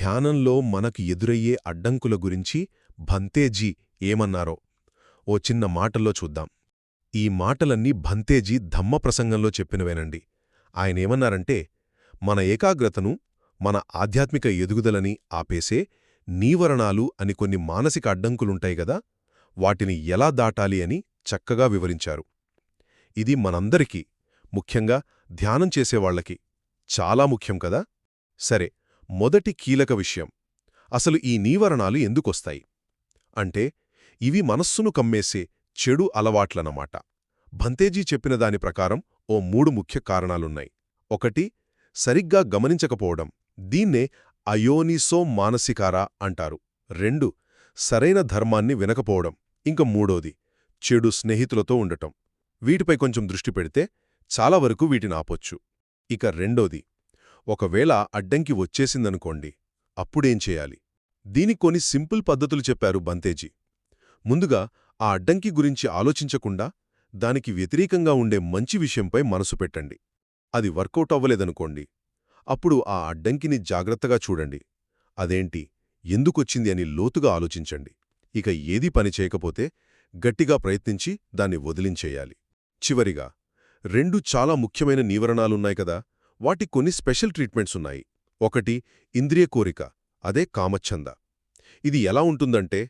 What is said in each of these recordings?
ధ్యానంలో మనకు ఎదురయ్యే అడ్డంకుల గురించి భంతేజీ ఏమన్నారో ఓ చిన్న మాటల్లో చూద్దాం. ఈ మాటలన్నీ భంతేజీ ధమ్మ ప్రసంగంలో చెప్పినవేనండి. ఆయనేమన్నారంటే మన ఏకాగ్రతను మన ఆధ్యాత్మిక ఎదుగుదలని ఆపేసే నీవరణాలు అని కొన్ని మానసిక అడ్డంకులుంటాయి గదా వాటిని ఎలా దాటాలి అని చక్కగా వివరించారు. ఇది మనందరికీ ముఖ్యంగా ధ్యానం చేసేవాళ్ళకి చాలా ముఖ్యం కదా? సరే మొదటి కీలక విషయం. అసలు ఈ నీవరణాలు ఎందుకొస్తాయి? అంటే ఇవి మనస్సును కమ్మేసే చెడు అలవాట్లనమాట భంతేజీ చెప్పిన దాని ప్రకారం ఓ మూడు ముఖ్య కారణాలున్నాయి. ఒకటి సరిగ్గా గమనించకపోవడం. దీన్నే అయోనిసో మానసికారా అంటారు. రెండు సరైన ధర్మాన్ని వినకపోవడం. ఇంక మూడోది చెడు స్నేహితులతో ఉండటం. వీటిపై కొంచెం దృష్టి పెడితే చాలా వరకు వీటిని ఆపొచ్చు. ఇక రెండోది ఒకవేళ అడ్డంకి వచ్చేసిందనుకోండి అప్పుడేం చేయాలి? దీనికి కొన్ని సింపుల్ పద్ధతులు చెప్పారు బంతేజీ. ముందుగా ఆ అడ్డంకి గురించి ఆలోచించకుండా దానికి వ్యతిరేకంగా ఉండే మంచి విషయంపై మనసు పెట్టండి. అది వర్కౌట్ అవ్వలేదనుకోండి అప్పుడు ఆ అడ్డంకిని జాగ్రత్తగా చూడండి. అదేంటి? ఎందుకొచ్చింది అని లోతుగా ఆలోచించండి. ఇక ఏదీ పని చేయకపోతే గట్టిగా ప్రయత్నించి దాన్ని వదిలించేయాలి. చివరిగా రెండు చాలా ముఖ్యమైన నివరణాలున్నాయి కదా వాటి కొన్ని స్పెషల్ ట్రీట్మెంట్స్ ఉన్నాయి. ఒకటి ఇంద్రియ కోరిక అదే కామచ్ఛంద ఇది ఎలా ఉంటుందంటే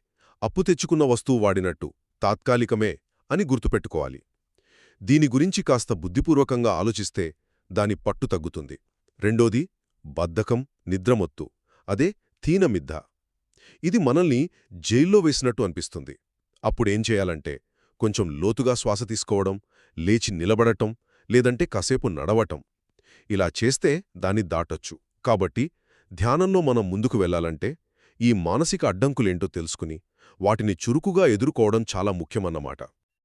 అప్పు తెచ్చుకున్న వస్తువు వాడినట్టు తాత్కాలికమే అని గుర్తుపెట్టుకోవాలి. దీని గురించి కాస్త బుద్ధిపూర్వకంగా ఆలోచిస్తే దాని పట్టు తగ్గుతుంది. రెండోది బద్ధకం నిద్రమొత్తు అదే తీనమిద్ధ. ఇది మనల్ని జైల్లో వేసినట్టు అనిపిస్తుంది. అప్పుడేం చేయాలంటే కొంచెం లోతుగా శ్వాస తీసుకోవడం లేచి నిలబడటం లేదంటే కాసేపు నడవటం. ఇలా చేస్తే దాన్ని దాటొచ్చు. కాబట్టి ధ్యానంలో మనం ముందుకు వెళ్ళాలంటే ఈ మానసిక అడ్డంకులేంటో తెలుసుకుని వాటిని చురుకుగా ఎదుర్కోవడం చాలా ముఖ్యమన్నమాట.